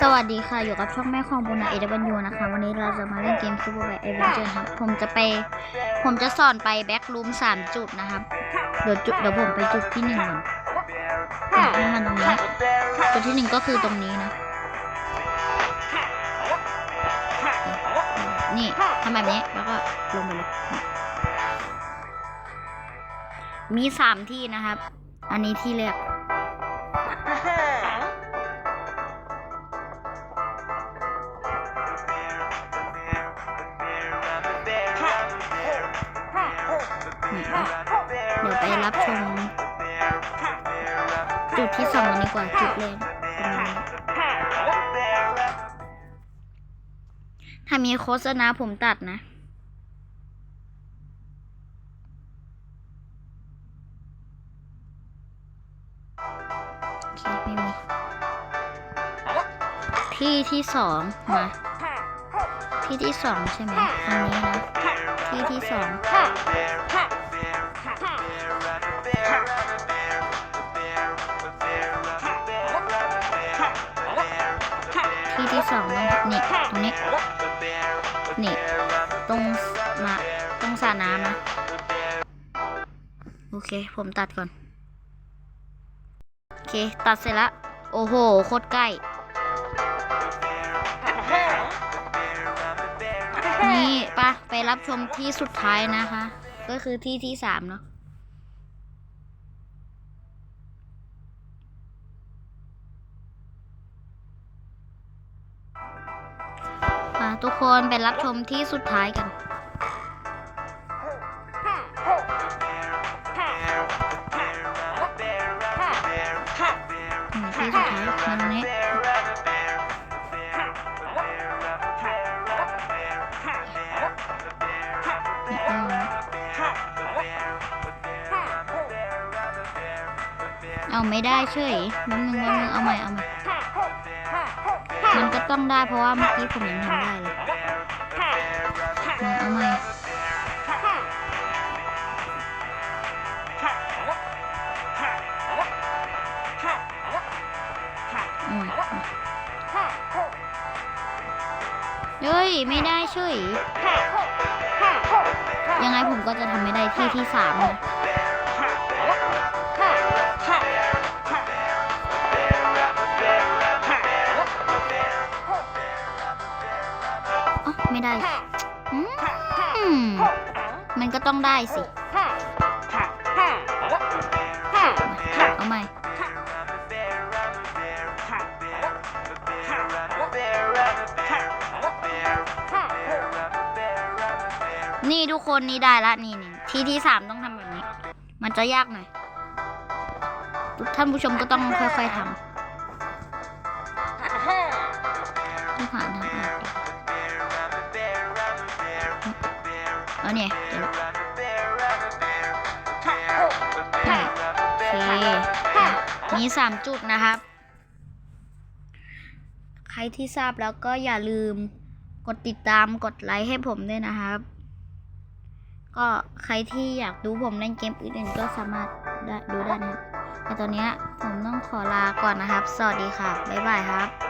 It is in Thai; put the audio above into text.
สวัสดีค่ะ อยู่กับช่องแม่ของบุญนาเอเดบันยูนะคะ วันนี้เราจะมาเล่นเกมซูเปอร์แบทเอเวนเจอร์ครับ ผมจะไป ผมจะสอนไปแบ็กรูมสามจุดนะครับ เดี๋ยวจุดเดี๋ยวผมไปจุดที่หนึ่งก่อนอะให้มันตรงนี้จุดที่หนึ่งก็คือตรงนี้นะ นี่ทำแบบนี้แล้วก็ลงไปเลย มีสามที่นะครับ อันนี้ที่แรก รับชม จุดที่สองดีกว่าจุดแรกตรงนี้ถ้ามีโฆษณาผมตัดนะไม่มีที่ที่สองมาที่ที่สองใช่ไหมอันนี้นะที่ที่สอง ที่ที่สองต้องนี่ ตรงนี้ นี่ ตรงมาตรงสระน้ำนะ โอเค ผมตัดก่อน โอเค ตัดเสร็จแล้ว โอ้โห โคตรใกล้ นี่ปะไปรับชมที่สุดท้ายนะคะ ก็คือที่ที่สามเนาะ ทุกคนไปรับชมที่สุดท้ายกัน ที่สุดท้ายมาตรงนี้เอาไม่ได้เฉยมันมึงมันมึงเอาใหม่เอาใหม่ ต้องได้เพราะว่าเมื่อกี้ผมยังทำได้เลยมาเอาใหม่เฮ้ย ไม่ได้เฉยยังไงผมก็จะทำไม่ได้ที่ที่สามนะ ไม่ได้อืมมันก็ต้องได้สิ เอาใหม่นี่ทุกคนนี่ได้ละนี่นี่ที่ที่สามต้องทำแบบนี้ มันจะยากหน่อยท่านผู้ชมก็ต้องค่อยๆทำ แล้วเนี่ยเดี๋ยวละนี่โอเคอะมีสามจุดนะครับ ใครที่ทราบแล้วก็อย่าลืมกดติดตามกดไลค์ให้ผมด้วยนะครับ ก็ใครที่อยากดูผมเล่นเกมอื่นๆก็สามารถได้ดูได้นะครับแต่ตอนเนี้ยผมต้องขอลาก่อนนะครับ สวัสดีค่ะ บ๊ายบายครับ